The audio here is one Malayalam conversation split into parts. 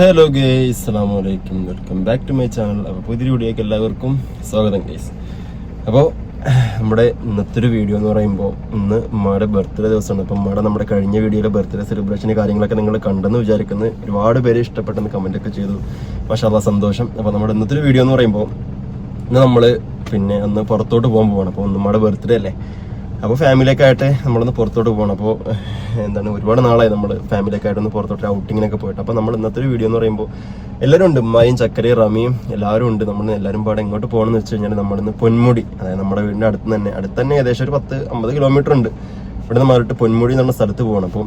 ഹലോ ഗേസ് സ്ലാം വലൈക്കും welcome back to my channel അപ്പോൾ പുതിയ വീഡിയോയ്ക്ക് എല്ലാവർക്കും സ്വാഗതം ഗേസ് അപ്പോൾ നമ്മുടെ ഇന്നത്തെ ഒരു വീഡിയോ എന്ന് പറയുമ്പോൾ ഇന്ന് ഉമ്മയുടെ ബർത്ത്ഡേ ദിവസമാണ്. അപ്പം ഉമ്മയുടെ നമ്മുടെ കഴിഞ്ഞ വീഡിയോയിലെ ബർത്ത്ഡേ സെലിബ്രേഷൻ കാര്യങ്ങളൊക്കെ നിങ്ങൾ കണ്ടെന്ന് വിചാരിക്കുന്നു. ഒരുപാട് പേര് ഇഷ്ടപ്പെട്ടെന്ന് കമന്റൊക്കെ ചെയ്തു. പക്ഷേ സന്തോഷം. അപ്പോൾ നമ്മുടെ ഇന്നത്തെ ഒരു വീഡിയോ എന്ന് പറയുമ്പോൾ ഇന്ന് നമ്മൾ പിന്നെ അന്ന് പുറത്തോട്ട് പോകാൻ പോവാണ്. അപ്പോൾ നമ്മുടെ ബർത്ത്ഡേ അല്ലേ? അപ്പോൾ ഫാമിലിയൊക്കെ ആയിട്ട് നമ്മളൊന്ന് പുറത്തോട്ട് പോകണം. അപ്പോൾ എന്താണ് ഒരുപാട് നാളായി നമ്മൾ ഫാമിലിയൊക്കെ ആയിട്ട് ഒന്ന് പുറത്തോട്ട് ഔട്ടിങ്ങിനൊക്കെ പോയിട്ട്. അപ്പോൾ നമ്മൾ ഇന്നത്തെ ഒരു വീഡിയോ എന്ന് പറയുമ്പോൾ എല്ലാവരും ഉണ്ട്. ഉമ്മായും ചക്കരയും റമിയും എല്ലാവരും ഉണ്ട്. നമ്മൾ എല്ലാവരും പാടെ എങ്ങോട്ട് പോകണമെന്ന് വെച്ച് കഴിഞ്ഞാൽ നമ്മളിന്ന് പൊന്മുടി അതായത് നമ്മുടെ വീടിന്റെ അടുത്ത് തന്നെ അടുത്ത് തന്നെ ഏകദേശം ഒരു പത്ത് അമ്പത് കിലോമീറ്റർ ഉണ്ട്. ഇവിടെ നിന്ന് മാറിയിട്ട് പൊന്മുടി എന്നുള്ള സ്ഥലത്ത് പോകണം. അപ്പോൾ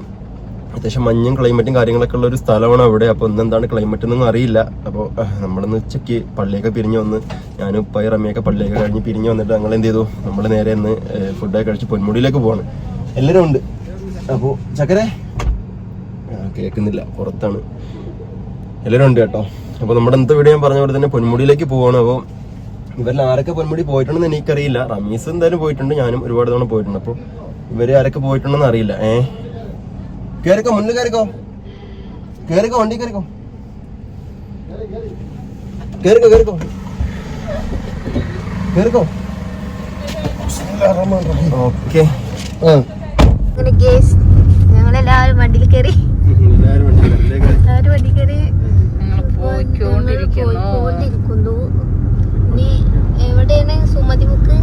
അത്യാവശ്യം മഞ്ഞും ക്ലൈമറ്റും കാര്യങ്ങളൊക്കെ ഉള്ള ഒരു സ്ഥലമാണ് അവിടെ. അപ്പോൾ ഇന്ന് എന്താണ് ക്ലൈമറ്റ് എന്നൊന്നും അറിയില്ല. അപ്പോൾ നമ്മളൊന്ന് ഉച്ചയ്ക്ക് പള്ളിയൊക്കെ പിരിഞ്ഞ് വന്ന് ഞാനും ഉപ്പായി റമ്മിയൊക്കെ പള്ളിയൊക്കെ കഴിഞ്ഞ് പിരിഞ്ഞ് വന്നിട്ട് ഞങ്ങൾ എന്ത് ചെയ്തു? നമ്മൾ നേരെ ഇന്ന് ഫുഡൊക്കെ കഴിച്ച് പൊന്മുടിയിലേക്ക് പോവാണ്. എല്ലാവരും ഉണ്ട്. അപ്പോൾ ചക്കരെ? കേൾക്കുന്നില്ല. പുറത്താണ്. എല്ലാവരും ഉണ്ട് കേട്ടോ. അപ്പോൾ നമ്മുടെ ഇന്നത്തെ വീഡിയോ ഞാൻ പറഞ്ഞ പോലെ തന്നെ പൊന്മുടിയിലേക്ക് പോവാണ്. അപ്പോൾ ഇവരിൽ ആരൊക്കെ പൊന്മുടി പോയിട്ടുണ്ടെന്ന് എനിക്കറിയില്ല. റമീസ് എന്തായാലും പോയിട്ടുണ്ട്. ഞാനും ഒരുപാട് തവണ പോയിട്ടുണ്ട്. അപ്പോൾ ഇവർ ആരൊക്കെ പോയിട്ടുണ്ടെന്ന് അറിയില്ല. ഏഹ് കേറിക്കോ മുന്നിൽ കയറിക്കോ കേറിക്കോ വണ്ടി കയറിക്കോ കേറിക്കോ കേറിക്കോ. കേറിക്കോ. ഓക്കെ. ഞങ്ങളെല്ലാവരും വണ്ടിയിൽ കയറി എല്ലാവരും വണ്ടിയിലല്ലേ കേറി? എല്ലാവരും വണ്ടി കയറി പോയിക്കൊണ്ടിരിക്കുന്നു. പോയിക്കൊണ്ടിരിക്കുന്നു. ഇനി എവിടെയാണ് സുമതി മുക്ക്?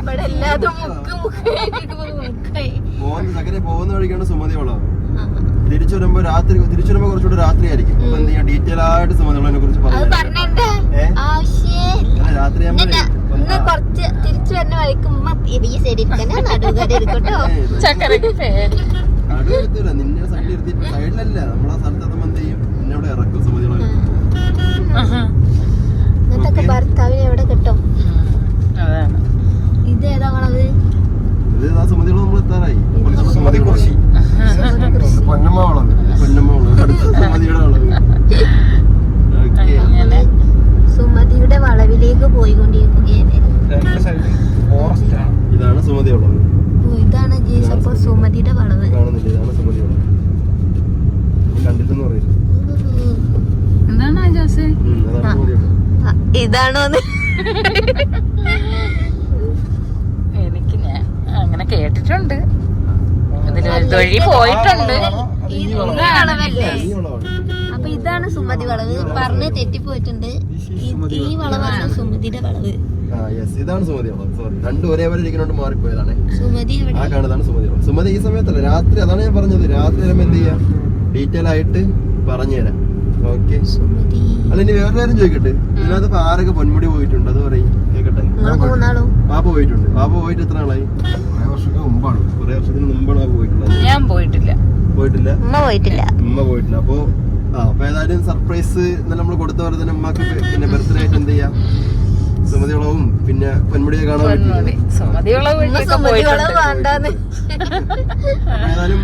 ഇവിടെ എല്ലാതും മുക്ക് മുക്കായിട്ട് പോകുന്ന ചക്കരെ പോകുന്ന വഴിക്കാണ് സുമതി വളവ് തിരിച്ചു വരുമ്പോ രാത്രി തിരിച്ചു വരുമ്പോ കുറച്ചുകൂടെ രാത്രി ആയിരിക്കും അപ്പൊ എന്ത് ചെയ്യാം? ഡീറ്റെയിൽ ആയിട്ട് സുമതി വളവിനെ കുറിച്ച് പറഞ്ഞു രാത്രി കുറച്ച് തിരിച്ചു വരുന്ന നിന്നെ സൈഡിൽ സൈഡിലല്ല നമ്മളാ സ്ഥലത്തെത്തുമ്പോ എന്ത് ചെയ്യും? നിന്നെ ഇറക്കും സുമതി വളവ് എന്നിട്ടൊക്കെ ഭർത്താവിനെ എവിടെ കിട്ടും അതാണ് ഇത് ഏതാ വളവ് ഇത് ആ സുമതി വളവ് നമ്മൾ എത്താറായി കുറച്ചുകൂടെ സുമതി കുറച്ച് പൊന്നമ്മ വളവ് പൊന്നമ്മ വളവ് അടുത്ത സുമതിയുടെ വളവ് ഓക്കെ അങ്ങനെ സുമതിയുടെ വളവിലേക്ക് പോയിക്കൊണ്ടിരിക്കുകയാണ് ഇതാണ് സുമതി വളവ് ഓ, ഇതാണ് ജീസ് അപ്പൊ സുമതിയുടെ വളവ് കാണുന്നില്ല ഇതാണ് സുമതി വളവ് കണ്ടിട്ടെന്ന് പറയില്ല എന്താണ് ആ ജോസ് ഉം, അതാണ് സുമതി വളവ് ആ, ഇതാണോന്ന് എനിക്ക് ഞാൻ അങ്ങനെ കേട്ടിട്ടുണ്ട്. ഇതിൽ വഴി പോയിട്ടുണ്ട്. അപ്പൊ ഇതാണ് സുമതി വളവ്. പറഞ്ഞ് തെറ്റിപ്പോയിട്ടുണ്ട്. ഈ- ഈ വളവാണ് സുമതിയുടെ വളവ്. ആ യെസ് ഇതാണ് സുമതി സോറി രണ്ടും ഒരേപോലെ ഇരിക്കുന്നോണ്ട് മാറിപ്പോയതാണ്. ആ എവിടെ? കാണുന്നതാണ് സുമതി വളവ്. സുമതി ഈ സമയത്തല്ല രാത്രി അതാണ് ഞാൻ പറഞ്ഞത്. രാത്രി എന്ത് ചെയ്യാം? ഡീറ്റെയിൽ ആയിട്ട് പറഞ്ഞുതരാം. ഓക്കെ സുമതി. അല്ല ഇനി വേറെ കാര്യം ചോദിക്കട്ടെ? ഇതിനകത്ത് ഇപ്പൊ ആരൊക്കെ പൊന്മുടി പോയിട്ടുണ്ട് അത് പറയും. കേക്കട്ടെ? പാപ്പ പോയിട്ടുണ്ട്. പാപ്പ പോയിട്ട് എത്ര നാളായി? കുറെ വർഷത്തിന് മുമ്പാണ്. കുറെ വർഷത്തിന് മുമ്പാണ് പാപ്പ പോയിട്ടുള്ളത്. ഞാൻ പോയിട്ടില്ല. പോയിട്ടില്ല? ഉമ്മ പോയിട്ടില്ല. ഉമ്മ പോയിട്ടില്ല. അപ്പൊ ആ അപ്പൊ ഏതായാലും സർപ്രൈസ് ഇന്നലെ നമ്മൾ കൊടുത്ത പോലെ തന്നെ ഉമ്മക്ക് പിന്നെ ബർത്ത്ഡേ ആയിട്ട് എന്ത് ചെയ്യാം? സുമതിളവും പിന്നെ പൊന്മുടിയെ കാണാൻ പൊന്മുടി. പറ്റി സുമതിയുള്ള ഉമ്മ വീട്ടിലൊക്കെ സുമതി വളവ് പോയിട്ടുണ്ട്. വേണ്ടാന്ന്. അപ്പൊ ഏതായാലും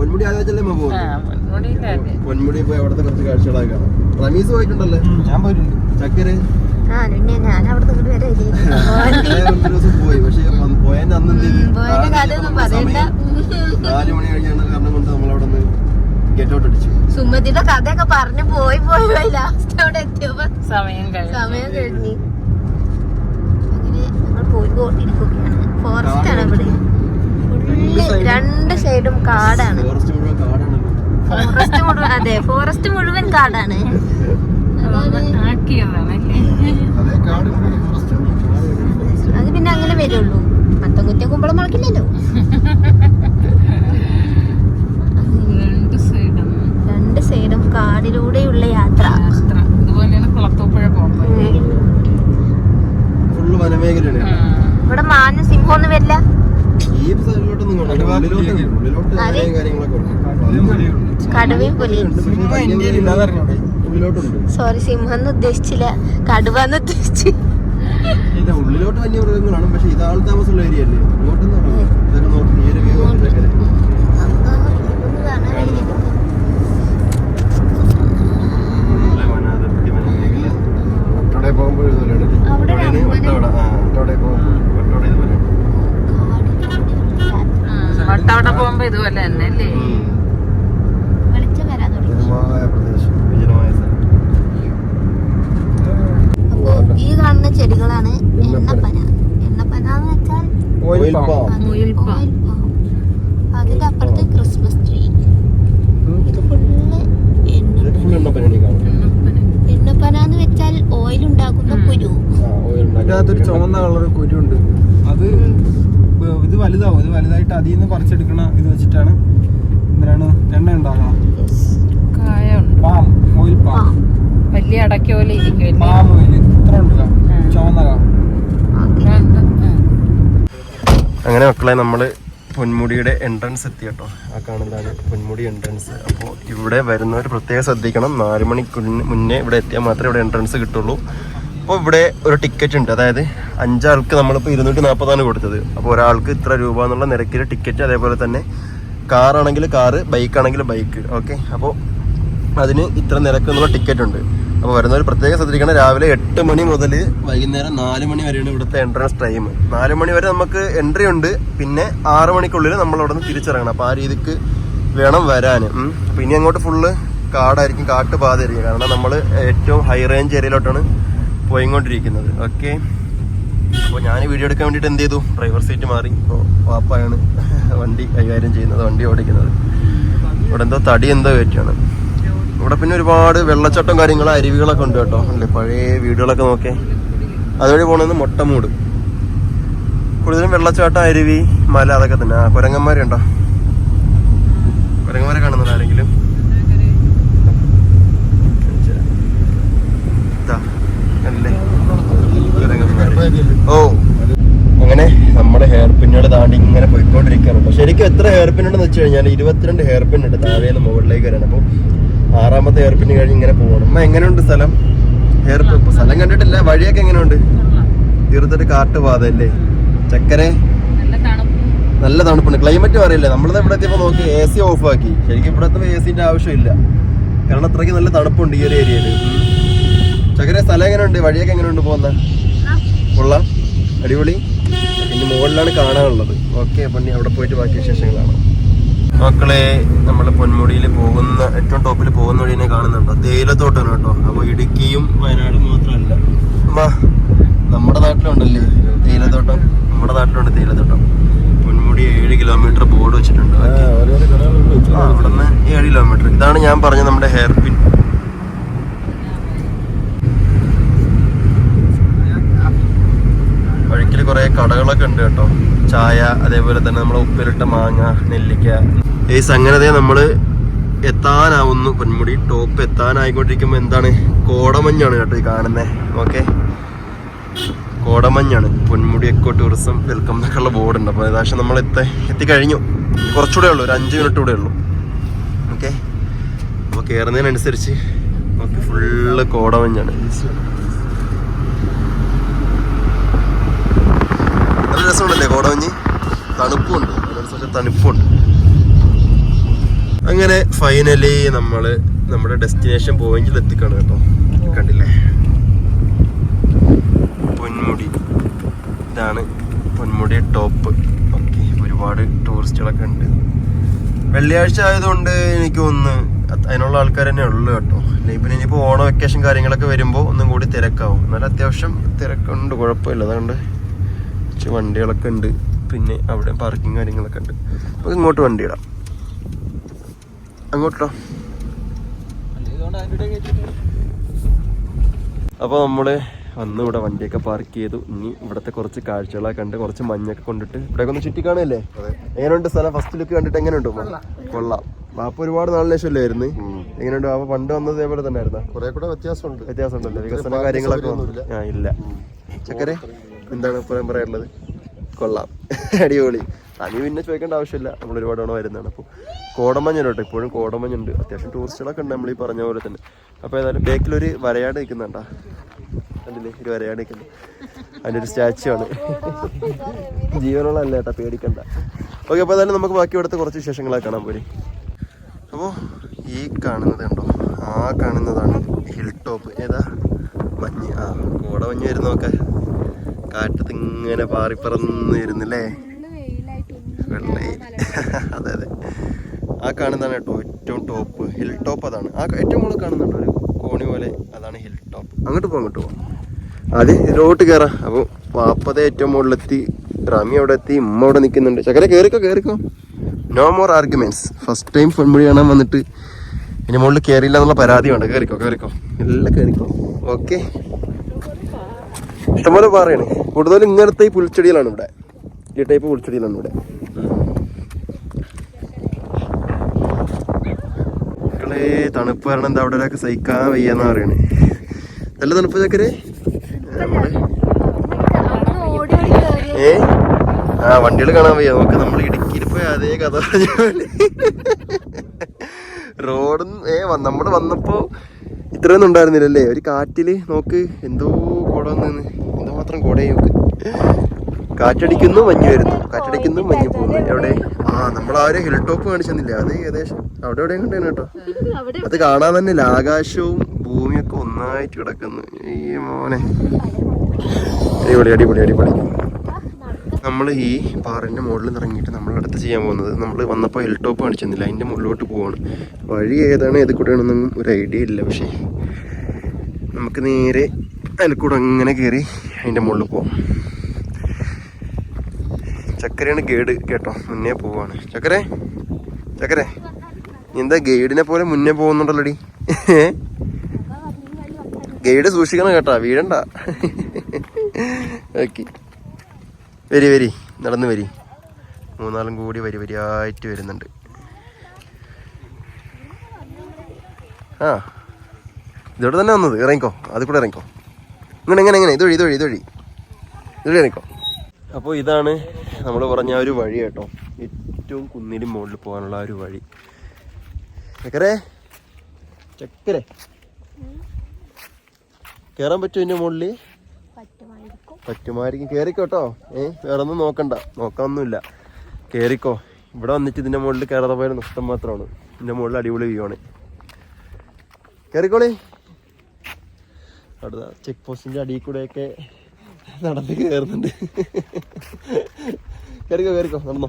പൊന്മുടി ആദ്യമല്ലേ പൊന്മുടി പോയി അവിടുത്തെ കുറച്ച് കാഴ്ചകളൊക്കെ റമീസ് പോയിട്ടുണ്ടല്ലേ? ഞാൻ പോയിട്ടുണ്ട്. ചക്കര്? ദിവസം പോയി പക്ഷെ പോയതിന്റെ അന്ന് നാല് മണി കഴിഞ്ഞാണ് കാരണം കൊണ്ട് ഗെറ്റ് ഔട്ട് അടിച്ചു. സുമതിയുടെ കഥയൊക്കെ പറഞ്ഞു പോയി പോയി. പോയി ലാസ്റ്റ് അവിടെ എത്തിയപ്പോ സമയം കഴിഞ്ഞു. സമയം കഴിഞ്ഞു. അങ്ങനെ ഞങ്ങൾ പോയിക്കൊണ്ടിരിക്കുകയാണ് ഫോറസ്റ്റ് ആണ് ഇവിടെ രണ്ട് സൈഡും കാടാണ്. ഫോറസ്റ്റ് മുഴുവൻ കാടാണല്ലോ. ഫോറസ്റ്റ് മുഴുവൻ അതെ ഫോറസ്റ്റ് മുഴുവൻ കാടാണ്. അതേ. കാട് ഫോറസ്റ്റ് അത് പിന്നെ അങ്ങനെ വരുള്ളൂ. മത്തം കുത്തിയ കുമ്പളം മുളക്കില്ലല്ലോ. രണ്ട് സൈഡും രണ്ട് സൈഡും കാടിലൂടെയുള്ള യാത്ര. ഇവിടെ മാന സിംഹം ഒന്നും വരില്ല. ഈ സൈഡിലോട്ടൊന്നും കടുവയും പുലിയും. സോറി സിംഹം എന്ന് ഉദ്ദേശിച്ചില്ല. കടുവ എന്ന് ഉദ്ദേശിച്ചു. ഉള്ളിലോട്ട് വന്യമൃഗങ്ങളാണ് പക്ഷെ ഇത് ആൾ താമസമുള്ള ഏരിയ അല്ലേ? ഇങ്ങോട്ടൊന്നും. ഇതൊക്കെ നോക്കി ഈ ഒരു വ്യൂ അല്ലേ? അവിടെ പോകുമ്പോൾ വട്ടവട്ട പോകുമ്പോ ഇതുപോലെ തന്നെ അല്ലേ? ഈ കാണുന്ന ചെടികളാണ് എണ്ണപ്പന. എണ്ണപ്പന. എന്ന് വെച്ചാൽ അതിന്റെ അപ്പുറത്ത് ക്രിസ്മസ് ട്രീ. ഇത് ഫുള്ള് എണ്ണപ്പന. എന്ന് വെച്ചാൽ ഓയിൽ ഉണ്ടാക്കുന്ന കുരു. അതിനകത്തൊരു ചുവന്ന കളർ കുരുണ്ട്. അത് ഇത് വലുതാവും. ഇത് വലുതായിട്ട് അതിൽ നിന്ന് പറിച്ചെടുക്കണ ഇത് വെച്ചിട്ടാണ് എന്തിനാണ്? എണ്ണ ഉണ്ടാകണം കായുണ്ട് പാം ഓയിൽ പാം വലിയ അടക്ക പോലെ ഇരിക്കും പാം ഓയിൽ ഇത്ര ഉണ്ടല്ലോ ചുവന്ന അങ്ങനെ മക്കളെ നമ്മൾ പൊന്മുടിയുടെ എൻട്രൻസ് എത്തി കേട്ടോ ആ കാണുന്നതാണ് പൊന്മുടി എൻട്രൻസ് അപ്പോൾ ഇവിടെ വരുന്നവർ പ്രത്യേകം ശ്രദ്ധിക്കണം. നാല് മണിക്ക് മുന്നേ ഇവിടെ എത്തിയാൽ മാത്രമേ ഇവിടെ എൻട്രൻസ് കിട്ടുള്ളൂ. അപ്പോൾ ഇവിടെ ഒരു ടിക്കറ്റ് ഉണ്ട്. അതായത് അഞ്ചാൾക്ക് നമ്മളിപ്പോൾ ഇരുന്നൂറ്റി നാൽപ്പതാണ് കൊടുത്തത്. അപ്പോൾ ഒരാൾക്ക് ഇത്ര രൂപ എന്നുള്ള നിരക്കിൽ ടിക്കറ്റ് അതേപോലെ തന്നെ കാറാണെങ്കിൽ കാറ് ബൈക്ക് ആണെങ്കിൽ ബൈക്ക് ഓക്കെ അപ്പോൾ അതിന് ഇത്ര നിരക്ക് എന്നുള്ള ടിക്കറ്റ് ഉണ്ട്. അപ്പോൾ വരുന്നവർ പ്രത്യേകം ശ്രദ്ധിക്കണം. രാവിലെ എട്ട് മണി മുതൽ വൈകുന്നേരം നാല് മണി വരെയാണ് ഇവിടുത്തെ എൻട്രൻസ് ടൈം നാല് മണി വരെ നമുക്ക് എൻട്രി ഉണ്ട്. പിന്നെ ആറ് മണിക്കുള്ളിൽ നമ്മൾ അവിടെ നിന്ന് തിരിച്ചിറങ്ങണം. അപ്പോൾ ആ രീതിക്ക് വേണം വരാൻ ഇനി അങ്ങോട്ട് ഫുള്ള് കാടായിരിക്കും കാട്ടുപാതയായിരിക്കും. കാരണം നമ്മൾ ഏറ്റവും ഹൈ റേഞ്ച് ഏരിയയിലോട്ടാണ് പോയിക്കൊണ്ടിരിക്കുന്നത്. ഓക്കെ അപ്പോൾ ഞാൻ വീഡിയോ എടുക്കാൻ വേണ്ടിയിട്ട് എന്ത് ചെയ്തു? ഡ്രൈവർ സീറ്റ് മാറി. ഇപ്പോൾ വാപ്പയാണ് വണ്ടി കൈകാര്യം ചെയ്യുന്നത് വണ്ടി ഓടിക്കുന്നത്. ഇവിടെ എന്തോ തടി എന്തോ കയറ്റാണ് ഇവിടെ പിന്നെ ഒരുപാട് വെള്ളച്ചാട്ടം കാര്യങ്ങളും അരുവികളൊക്കെ ഉണ്ട് കേട്ടോ. അല്ലേ? പഴയ വീടുകളൊക്കെ നോക്കേ. അതുവഴി പോകണമെന്ന് മൊട്ടമൂട്. കൂടുതലും വെള്ളച്ചാട്ടം അരുവി മല അതൊക്കെ തന്നെ. കുരങ്ങന്മാരുണ്ടോ? കുരങ്ങന്മാരെ കാണുന്നുണ്ടോ ആരെങ്കിലും ഇതാ, കണ്ടില്ലേ? കുരങ്ങന്മാര്. ഓ. അങ്ങനെ നമ്മുടെ ഹെയർ പിന്നോട് താണ്ടി ഇങ്ങനെ പോയിക്കൊണ്ടിരിക്കുകയാണ്. ശരിക്കും എത്ര ഹെയർ പിൻ ഉണ്ടെന്ന് വെച്ച് കഴിഞ്ഞാൽ ഇരുപത്തിരണ്ട് ഹെയർ പിൻ ഉണ്ട് താഴേന്ന് മുകളിലേക്ക് വരാൻ. അപ്പോൾ ആറാമത്തെ ഹെയർ പിൻ കഴിഞ്ഞ് ഇങ്ങനെ പോകണം അമ്മ എങ്ങനെയുണ്ട് സ്ഥലം? ഹെയർ ഇപ്പൊ സ്ഥലം കണ്ടിട്ടില്ല. വഴിയൊക്കെ എങ്ങനെയുണ്ട്? തീർത്തിട്ട് കാട്ടുപാത അല്ലേ ചക്കരെ? നല്ല തണുപ്പ്. നല്ല തണുപ്പുണ്ട്. ക്ലൈമറ്റ് പറയില്ല നമ്മളിത് ഇവിടെ എത്തിയപ്പോൾ നോക്കി എ സി ഓഫാക്കി ആക്കി. ശരിക്കും ഇവിടെ എത്തുമ്പോൾ എ സിന്റെ ആവശ്യമില്ല. കാരണം അത്രയ്ക്ക് നല്ല തണുപ്പുണ്ട് ഈ ഒരു ഏരിയയിൽ ചക്കരെ സ്ഥലം എങ്ങനെയുണ്ട്? വഴിയൊക്കെ എങ്ങനെയുണ്ട് പോകുന്ന? കൊള്ളാം അടിപൊളി? ഇനി മുകളിലാണ് കാണാനുള്ളത്. ഓക്കെ അപ്പം ഇനി അവിടെ പോയിട്ട് ബാക്കി വിശേഷങ്ങളാണ്. മക്കളെ നമ്മൾ പൊന്മുടിയിൽ പോകുന്ന ഏറ്റവും ടോപ്പിൽ പോകുന്ന വഴി തന്നെ കാണുന്നുണ്ടോ. തേയിലത്തോട്ടാണ് കേട്ടോ. അപ്പോൾ ഇടുക്കിയും വയനാടും മാത്രമല്ല. അമ്മാ നമ്മുടെ നാട്ടിലുണ്ടല്ലേ തേയിലത്തോട്ടം? നമ്മുടെ നാട്ടിലുണ്ട് തേയിലത്തോട്ടം. പൊന്മുടി ഏഴ് കിലോമീറ്റർ ബോർഡ് വെച്ചിട്ടുണ്ട്. അവിടെ നിന്ന് ഏഴ് കിലോമീറ്റർ. ഇതാണ് ഞാൻ പറഞ്ഞ നമ്മുടെ ഹെയർ പിൻ. കുറെ കടകളൊക്കെ ഉണ്ട് കേട്ടോ. ചായ അതേപോലെ തന്നെ നമ്മളെ ഉപ്പിലിട്ട മാങ്ങ നെല്ലിക്ക. ഈ സംഗതി നമ്മൾ എത്താനാവുന്നു. പൊന്മുടി ടോപ്പ് എത്താനായിക്കൊണ്ടിരിക്കുമ്പോ എന്താണ്? കോടമഞ്ഞാണ് കേട്ടോ ഈ കാണുന്നേ. ഓക്കെ കോടമഞ്ഞാണ്. പൊന്മുടി എക്കോ ടൂറിസം വെൽക്കം എന്നൊക്കെയുള്ള ബോർഡ് ഉണ്ട്. അപ്പോൾ ഏകദേശം നമ്മൾ എത്തി എത്തിക്കഴിഞ്ഞു. കുറച്ചുകൂടെ ഉള്ളൂ. ഒരു അഞ്ച് മിനിറ്റ് കൂടെ ഉള്ളൂ. ഓക്കെ അപ്പോൾ കയറുന്നതിനനുസരിച്ച് ഓക്കെ ഫുള്ള് കോടമഞ്ഞാണ് നല്ല രസമുണ്ടല്ലേ കോടമഞ്ഞ്? തണുപ്പുണ്ട്. തണുപ്പുണ്ട്. അങ്ങനെ ഫൈനലി നമ്മൾ നമ്മുടെ ഡെസ്റ്റിനേഷൻ പോയിന്റിൽ എത്തിക്കാണ് കേട്ടോ. കണ്ടില്ലേ? പൊന്മുടി. ഇതാണ് പൊന്മുടി ടോപ്പ് ഓക്കെ ഒരുപാട് ടൂറിസ്റ്റുകളൊക്കെ ഉണ്ട്. വെള്ളിയാഴ്ച ആയതുകൊണ്ട് എനിക്ക് ഒന്ന് അതിനുള്ള ആൾക്കാർ തന്നെ ഉള്ളു കേട്ടോ. അല്ലെങ്കിൽ പിന്നെ ഇനിയിപ്പോൾ ഓണം വെക്കേഷൻ കാര്യങ്ങളൊക്കെ വരുമ്പോൾ ഒന്നും കൂടി തിരക്കാവും. എന്നാലും അത്യാവശ്യം തിരക്കുണ്ട് കുഴപ്പമില്ല. അതുകൊണ്ട് കുറച്ച് വണ്ടികളൊക്കെ ഉണ്ട്. പിന്നെ അവിടെ പാർക്കിംഗ് കാര്യങ്ങളൊക്കെ ഉണ്ട്. അപ്പോൾ ഇങ്ങോട്ട് വണ്ടി ഇടാം. അങ്ങോട്ടോ അപ്പോൾ നമ്മൾ അന്ന് ഇവിടെ വണ്ടിയൊക്കെ പാർക്ക് ചെയ്തു. ഇനി ഇവിടുത്തെ കുറച്ച് കാഴ്ചകളൊക്കെ കണ്ട് കുറച്ച് മഞ്ഞൊക്കെ കൊണ്ടിട്ട് ഇവിടെ ഒന്ന് ചുറ്റി കാണുമല്ലേ എങ്ങനെയുണ്ട് സ്ഥലം? ഫസ്റ്റ് ലുക്ക് കണ്ടിട്ട് എങ്ങനെയുണ്ട്? കൊള്ളാം. ബാപ്പ ഒരുപാട് നാളിന് ശേഷമല്ലേ ആയിരുന്നു എങ്ങനെയുണ്ട് ബാപ്പ? പണ്ട് വന്നത് ഇതേപോലെ തന്നെ ആയിരുന്നു കുറെ കൂടെ വ്യത്യാസമുണ്ട്. വ്യത്യാസമുണ്ടല്ലോ? വികസന കാര്യങ്ങളൊക്കെ ഇല്ല. ചക്കരെ? എന്താണ് ഇപ്പം പറയാനുള്ളത്? കൊള്ളാം. അടിപൊളി. അനി പിന്നെ ചോദിക്കേണ്ട ആവശ്യമില്ല. നമ്മൾ ഒരുപാട് തവണ വരുന്നതാണ്. അപ്പോൾ കോടമഞ്ഞുണ്ട് ഇപ്പോഴും കോടമഞ്ഞുണ്ട്. അത്യാവശ്യം ടൂറിസ്റ്റുകളൊക്കെ ഉണ്ട് നമ്മൾ ഈ പറഞ്ഞ പോലെ തന്നെ. അപ്പോൾ ഏതായാലും ബേക്കിലൊരു വരയാട് നിൽക്കുന്നുണ്ടാ കണ്ടില്ലേ? ഒരു വരയാട് നിൽക്കുന്നു. അതിന്റെ ഒരു സ്റ്റാച്ചു ആണ് ജീവനുള്ള അല്ല ഏട്ടാ? പേടിക്കണ്ട. ഓക്കെ അപ്പോൾ ഏതായാലും നമുക്ക് ബാക്കി ഇവിടുത്തെ കുറച്ച് വിശേഷങ്ങളൊക്കെ കാണാൻ പോരെ. അപ്പോൾ ഈ കാണുന്നത് കണ്ടോ? ആ കാണുന്നതാണ് ഹിൽ ടോപ്പ് ഏതാ? മഞ്ഞ്. ആ കോട മഞ്ഞ് കാറ്റത്ത് ഇങ്ങനെ പാറിപ്പറന്ന് വരുന്നില്ലേ? വെള്ളയിൽ അതെ അതെ. ആ കാണുന്നതാണ് കേട്ടോ ഏറ്റവും ടോപ്പ് ഹിൽ ടോപ്പ് അതാണ്. ആ ഏറ്റവും കൂടുതൽ കാണുന്നുണ്ടോ ഒരു കോണി പോലെ അതാണ് ഹിൽ ടോപ്പ് അങ്ങോട്ട് പോകാം അങ്ങോട്ട് പോകാം ആദ്യം ഇതിലോട്ട് കയറാം അപ്പോൾ വാപ്പത ഏറ്റവും മുകളിലെത്തി. റമി അവിടെ എത്തി. ഉമ്മ അവിടെ നിൽക്കുന്നുണ്ട്. ചക്കര കയറിക്കോ കയറിക്കോ no more arguments first time Ponmudi കാണാൻ വന്നിട്ട് ഇനി മുകളിൽ കയറിയില്ല എന്നുള്ള പരാതി വേണ്ട കയറിക്കോ കയറിക്കോ എല്ലാം കയറിക്കോ ഓക്കെ ഇഷ്ടംപോലെ പാറയാണ്. കൂടുതലും ഇങ്ങനത്തെ ഈ പുൽച്ചെടികളാണ് ഇവിടെ. ഈ ടൈപ്പ് പുൽച്ചെടികളാണ് ഇവിടെ. തണുപ്പ് കാരണം എന്താ അവിടെ ഒരാൾക്ക് സഹിക്കാൻ വയ്യാന്ന് പറയണേ. നല്ല തണുപ്പ് ചക്കരെ? ഏ? ആ വണ്ടികൾ കാണാൻ വയ്യ. നമുക്ക് നമ്മൾ ഇടുക്കിയിൽ പോയ അതേ കഥ പറഞ്ഞ പോലെ റോഡ് ഏ വ- നമ്മൾ വന്നപ്പോ ഇത്രയൊന്നും ഉണ്ടായിരുന്നില്ലല്ലേ? ഒരു കാറ്റിൽ നോക്ക് എന്തോ കുട മാത്രം കുടയും കാറ്റടിക്കുന്നു മഞ്ഞ് വരുന്നു. കാറ്റടിക്കുന്നു മഞ്ഞ് പോകുന്നു. എവിടെ? ആ നമ്മൾ ആ ഒരു ഹിൽ ടോപ്പ് കാണിച്ചെന്നില്ല? അത് ഏകദേശം അവിടെ എവിടെയും കണ്ടേനെ കേട്ടോ. അത് കാണാൻ തന്നെ. ആകാശവും ഭൂമിയൊക്കെ ഒന്നായിട്ട് കിടക്കുന്നു. ഈ മോനെ. അടിപൊളി അടിപൊളി അടിപൊളി. നമ്മൾ ഈ പാറിന്റെ മുകളിൽ ഇറങ്ങിയിട്ട് നമ്മൾ അടുത്ത് ചെയ്യാൻ പോകുന്നത് നമ്മൾ വന്നപ്പോൾ ഹിൽ ടോപ്പ് കാണിച്ചെന്നില്ല. അതിന്റെ മുകളിലോട്ട് പോവാണ്. വഴി ഏതാണ്? ഏത് കൂടെയാണെന്നൊന്നും ഒരു ഐഡിയ ഇല്ല. പക്ഷേ നമുക്ക് നേരെ അതിൽ കൂടെ അങ്ങനെ കയറി അതിന്റെ മുകളിൽ പോവാം. ചക്കരയാണ് ഗൈഡ് കേട്ടോ മുന്നേ പോവാണ്. ചക്കരെ ചക്കരെ എന്താ ഗൈഡിനെ പോലെ മുന്നേ പോകുന്നുണ്ടല്ലോടി? ഗൈഡ് സൂക്ഷിക്കണം കേട്ടോ വീഴണ്ട. ഓക്കെ. വരി വരി നടന്ന് വരി. മൂന്നാളും കൂടി വരി വരിയായിട്ട് വരുന്നുണ്ട്. ആ. ഇതോടെ തന്നെ വന്നത് ഇറങ്ങിക്കോ അതിൽ കൂടെ ഇറങ്ങിക്കോ. ഇങ്ങനെ എങ്ങനെ എങ്ങനെ ഇതൊഴി ഇതൊഴി ഇതൊഴി. ഇതൊഴി നിൽക്കോ. അപ്പോൾ ഇതാണ് നമ്മൾ പറഞ്ഞ ആ ഒരു വഴി കേട്ടോ. ഏറ്റവും കുന്നിന് മുകളിൽ പോകാനുള്ള ആ ഒരു വഴി. ചക്കരേ? ചക്കരേ? കയറാൻ പറ്റുമോ ഇതിന്റെ മുകളിൽ പറ്റുമായിരിക്കും. കേറിക്കോട്ടോ ഏ വേറെ ഒന്നും നോക്കണ്ട. നോക്കാനൊന്നുമില്ല. കേറിക്കോ. ഇവിടെ വന്നിട്ട് ഇതിന്റെ മുകളിൽ കയറാതെ പോയാൽ നഷ്ടം മാത്രമാണ്. ഇതിന്റെ മുകളിൽ അടിപൊളി വ്യൂ ആണ്. കേറിക്കോളി. അടുത്ത ചെക്ക് പോസ്റ്റിന്റെ അടിയിൽ കൂടെയൊക്കെ നടന്ന് കയറുന്നുണ്ട് കയറിക്കോ കയറിക്കോ നടന്നോ.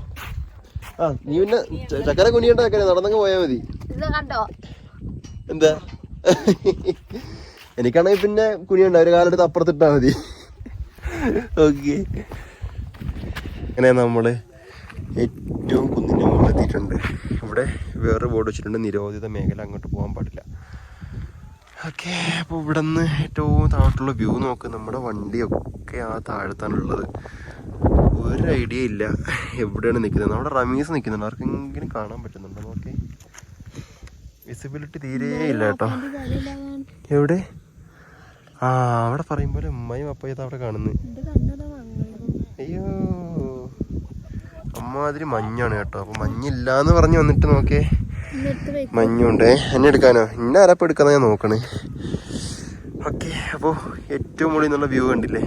ആ നീ പിന്നെ ചക്കര കുനിയണ്ട ചക്കര നടന്നങ്ങ് പോയാൽ മതി. എന്താ? എനിക്കാണെങ്കിൽ പിന്നെ കുനിയുണ്ട് ഒരു കാലെടുത്ത് അപ്പുറത്തിട്ടാ മതി. ഓക്കെ. അങ്ങനെ നമ്മൾ ഏറ്റവും കുന്നിന്റെ മുകളിൽ എത്തിയിട്ടുണ്ട്. ഇവിടെ വേറെ ബോർഡ് വെച്ചിട്ടുണ്ട്. നിരോധിത മേഖല അങ്ങോട്ട് പോകാൻ പാടില്ല. ഓക്കെ അപ്പോൾ ഇവിടെ നിന്ന് ഏറ്റവും താഴോട്ടുള്ള വ്യൂ നോക്ക്. നമ്മുടെ വണ്ടിയൊക്കെ ആ താഴത്താണുള്ളത്. ഒരു ഐഡിയ ഇല്ല. എവിടെയാണ് നിൽക്കുന്നത്? നമ്മുടെ റമീസ് നിൽക്കുന്നുണ്ട്. ആർക്കെങ്കിലും കാണാൻ പറ്റുന്നുണ്ടോ? നോക്കി. വിസിബിലിറ്റി തീരെ ഇല്ല കേട്ടോ. എവിടെ? ആ അവിടെ പറയും പോലെ ഉമ്മയും അപ്പയും അവിടെ കാണുന്നു. അയ്യോ. അമ്മാതിരി മഞ്ഞാണ് കേട്ടോ. അപ്പൊ മഞ്ഞില്ലാന്ന് പറഞ്ഞു വന്നിട്ട് നോക്കേ. മഞ്ഞുണ്ടേ. എന്നെ എടുക്കാനോ? എന്നെ ആരപ്പം എടുക്കാന്ന് ഞാൻ നോക്കണേ. ഓക്കെ അപ്പോൾ ഏറ്റവും മുകളിൽ നിന്നുള്ള വ്യൂ കണ്ടില്ലേ?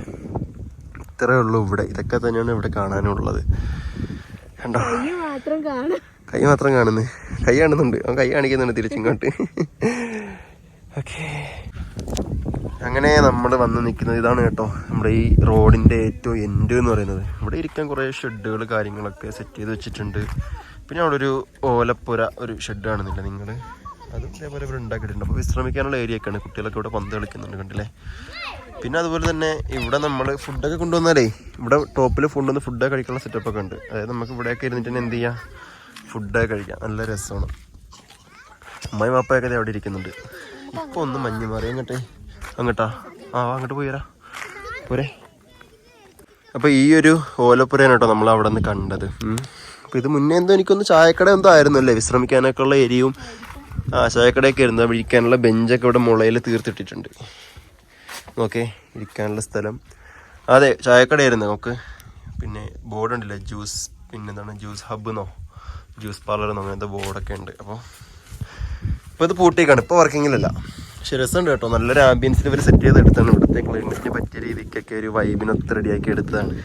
ഇത്രയേ ഉള്ളൂ ഇവിടെ. ഇതൊക്കെ തന്നെയാണ് ഇവിടെ കാണാനുള്ളത്. കണ്ടോ? കൈ മാത്രം കാണുന്നു. കൈ കാണുന്നുണ്ട്. അവൻ കൈ കാണിക്കുന്നുണ്ട് തിരിച്ചിങ്ങോട്ട്. ഓക്കെ. അങ്ങനെ നമ്മൾ വന്ന് നിൽക്കുന്നത് ഇതാണ് കേട്ടോ. നമ്മുടെ ഈ റോഡിന്റെ ഏറ്റവും എൻഡ് എന്ന് പറയുന്നത്. ഇവിടെ ഇരിക്കാൻ കുറേ ഷെഡുകൾ കാര്യങ്ങളൊക്കെ സെറ്റ് ചെയ്ത് വെച്ചിട്ടുണ്ട്. പിന്നെ അവിടെ ഒരു ഓലപ്പുര ഒരു ഷെഡ് കാണുന്നില്ല നിങ്ങൾ അതും ഇതേപോലെ ഇവിടെ ഉണ്ടാക്കിയിട്ടുണ്ട്. അപ്പോൾ വിശ്രമിക്കാനുള്ള ഏരിയ ഒക്കെയാണ്. കുട്ടികളൊക്കെ ഇവിടെ പന്ത് കളിക്കുന്നുണ്ട് കണ്ടില്ലേ? പിന്നെ അതുപോലെ തന്നെ ഇവിടെ നമ്മൾ ഫുഡൊക്കെ കൊണ്ടുവന്നാലേ ഇവിടെ ടോപ്പിൽ ഫുഡ് വന്ന് ഫുഡൊക്കെ കഴിക്കാനുള്ള സെറ്റപ്പ് ഒക്കെ ഉണ്ട്. അതായത് നമുക്ക് ഇവിടെയൊക്കെ ഇരുന്നിട്ട് തന്നെ എന്ത് ചെയ്യാം? ഫുഡൊക്കെ കഴിക്കാം. നല്ല രസമാണ്. അമ്മായി മാപ്പയൊക്കെ അവിടെ ഇരിക്കുന്നുണ്ട്. ഇപ്പോൾ ഒന്ന് മഞ്ഞ് മാറി. അങ്ങോട്ടേ അങ്ങോട്ടാ. ആ അങ്ങോട്ട് അങ്ങോട്ട് പോയരാ പോരെ. അപ്പോൾ ഈ ഒരു ഓലപ്പുരയാണ് കേട്ടോ നമ്മൾ അവിടെ നിന്ന് കണ്ടത്. അപ്പൊ ഇത് മുന്നേ എന്തോ എനിക്കൊന്ന് ചായക്കട എന്തോ ആയിരുന്നു അല്ലേ വിശ്രമിക്കാനൊക്കെ ഉള്ള ഏരിയയും ആ ചായക്കടയൊക്കെ ആയിരുന്നു. ഇരിക്കാനുള്ള ബെഞ്ചൊക്കെ ഇവിടെ മുളയിൽ തീർത്തിട്ടിട്ടുണ്ട്. ഓക്കെ ഇരിക്കാനുള്ള സ്ഥലം. അതെ ചായക്കടയായിരുന്നു നമുക്ക്. പിന്നെ ബോർഡ് ഉണ്ടല്ലേ ജ്യൂസ് പിന്നെ എന്താണ് ജ്യൂസ് ഹബ് എന്നോ ജ്യൂസ് പാർലർ എന്നോ അങ്ങനത്തെ ബോർഡൊക്കെ ഉണ്ട്. അപ്പോൾ ഇപ്പോൾ ഇത് പൂട്ടിയേക്കാണ്. ഇപ്പോൾ വർക്കിങ്ങിലല്ല. പക്ഷെ രസമുണ്ട് കേട്ടോ. നല്ലൊരു ആംബിയൻസിൽ ഇവർ സെറ്റ് ചെയ്ത് എടുത്താണ് ഇവിടുത്തെ ക്ലൈമറ്റിന് പറ്റിയ രീതിക്കൊക്കെ ഒരു വൈബിനൊത്ത് റെഡിയാക്കി എടുത്തതാണ്.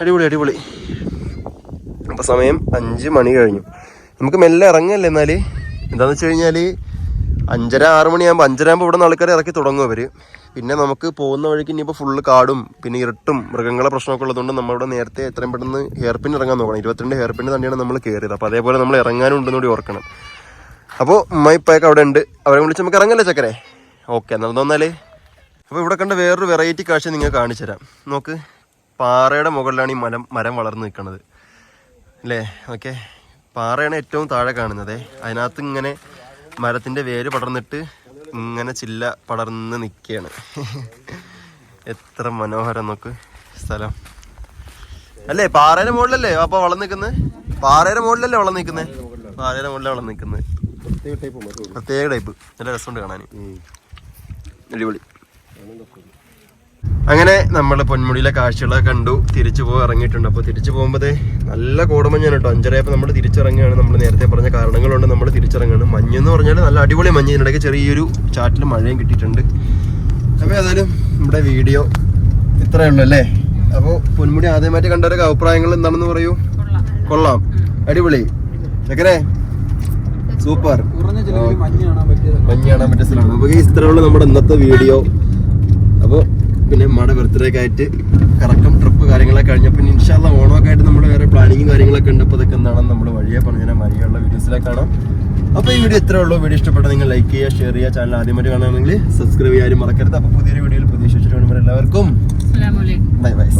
അടിപൊളി അടിപൊളി. സമയം അഞ്ച് മണി കഴിഞ്ഞു. നമുക്ക് മെല്ലെ ഇറങ്ങല്ലേ എന്നാൽ എന്താണെന്ന് വെച്ച് കഴിഞ്ഞാൽ അഞ്ചര ആറ് മണിയാകുമ്പോൾ അഞ്ചര ആകുമ്പോൾ ഇവിടെ നിന്ന് ആൾക്കാർ ഇറക്കി തുടങ്ങും അവർ പിന്നെ നമുക്ക് പോകുന്ന വഴിക്ക് ഇനിയിപ്പോൾ ഫുള്ള് കാടും പിന്നെ ഇരുട്ടും മൃഗങ്ങളെ പ്രശ്നമൊക്കെ ഉള്ളതുകൊണ്ട് നമ്മളിവിടെ നേരത്തെ എത്രയും പെട്ടെന്ന് ഹെയർ പിൻ ഇറങ്ങാൻ നോക്കണം. ഇരുപത്തിരണ്ട് ഹെയർ പിൻ തന്നെയാണ് നമ്മൾ കയറിയത് അപ്പോൾ അതേപോലെ നമ്മൾ ഇറങ്ങാനും ഉണ്ടെന്ന് കൂടി ഓർക്കണം. അപ്പോൾ ഉമ്മ ഇപ്പൊക്കെ അവിടെ ഉണ്ട്. അവരെ വിളിച്ച് നമുക്ക് ഇറങ്ങല്ലേ ചക്കരെ? ഓക്കെ എന്നാൽ തോന്നാലേ അപ്പോൾ ഇവിടെ കണ്ട വേറൊരു വെറൈറ്റി കാഴ്ച നിങ്ങൾ കാണിച്ചു തരാം. നോക്ക് പാറയുടെ മുകളിലാണ് ഈ മരം മരം വളർന്നു നിൽക്കുന്നത് അല്ലേ ഓക്കെ. പാറയാണ് ഏറ്റവും താഴെ കാണുന്നത്. അതിനകത്ത് ഇങ്ങനെ മരത്തിന്റെ വേര് പടർന്നിട്ട് ഇങ്ങനെ ചില്ല പടർന്ന് നിൽക്കുകയാണ് എത്ര മനോഹരം നോക്ക് സ്ഥലം. അല്ലേ പാറയുടെ മുകളിലല്ലേ? അപ്പൊ വളം നിൽക്കുന്നത് പാറയുടെ മുകളിലല്ലേ വളം നിൽക്കുന്നത് പാറയുടെ മുകളിലെ വളം നിൽക്കുന്നത് പ്രത്യേക ടൈപ്പ് നല്ല രസമുണ്ട് കാണാൻ അടിപൊളി. അങ്ങനെ നമ്മൾ പൊന്മുടിയിലെ കാഴ്ചകളൊക്കെ കണ്ടു. തിരിച്ചു പോകാൻ ഇറങ്ങിയിട്ടുണ്ട്. അപ്പോൾ തിരിച്ചു പോകുമ്പോൾ നല്ല കോടമഞ്ഞാണ് കേട്ടോ. അഞ്ചരയപ്പോൾ നമ്മൾ തിരിച്ചിറങ്ങുകയാണ്. നമ്മൾ നേരത്തെ പറഞ്ഞ കാരണങ്ങളുണ്ട് നമ്മൾ തിരിച്ചിറങ്ങുകയാണ്. മഞ്ഞെന്ന് പറഞ്ഞാൽ നല്ല അടിപൊളി മഞ്ഞ്. ഇതിനിടയ്ക്ക് ചെറിയൊരു ചാറ്റിൽ മഴയും കിട്ടിയിട്ടുണ്ട്. അപ്പോൾ ഏതായാലും നമ്മുടെ വീഡിയോ ഇത്രയേ ഉള്ളൂ അല്ലേ അപ്പോൾ പൊന്മുടി ആദ്യമായിട്ട് കണ്ടവരൊക്കെ അഭിപ്രായങ്ങൾ എന്താണെന്ന് പറയൂ. കൊള്ളാം. അടിപൊളി. ചെക്കനെ സൂപ്പർ. മഞ്ഞ് കാണാൻ പറ്റിയ സ്ഥലമാണ്. അപ്പോൾ ഇത്രയുള്ള നമ്മുടെ ഇന്നത്തെ വീഡിയോ. പിന്നെ മാഡ ബർത്ത്ഡേ ഒക്കെ ആയിട്ട് കറക്കം ട്രിപ്പ് കാര്യങ്ങളൊക്കെ കഴിഞ്ഞപ്പോൾ പിന്നെ ഇൻഷാല്ല ഓണമൊക്കെ ആയിട്ട് നമ്മൾ വേറെ പ്ലാനിങ്ങും കാര്യങ്ങളൊക്കെ ഉണ്ട്. അപ്പോൾ അതൊക്കെ എന്താണെന്ന് നമ്മൾ വഴിയെ പറഞ്ഞു പറഞ്ഞാൽ വഴിയുള്ള വീഡിയോസിലേക്ക് കാണാം. അപ്പോൾ ഈ വീഡിയോ ഇത്രേ ഉള്ളൂ. വീഡിയോ ഇഷ്ടപ്പെട്ട നിങ്ങൾ ലൈക്ക് ചെയ്യുക ഷെയർ ചെയ്യുക. ചാനൽ ആദ്യമായിട്ട് കാണുകയാണെങ്കിൽ സബ്സ്ക്രൈബ് ചെയ്യാനും മറക്കരുത്. അപ്പോൾ പുതിയൊരു വീഡിയോയിൽ പുതിയ ശേഷം എല്ലാവർക്കും ബൈ ബൈ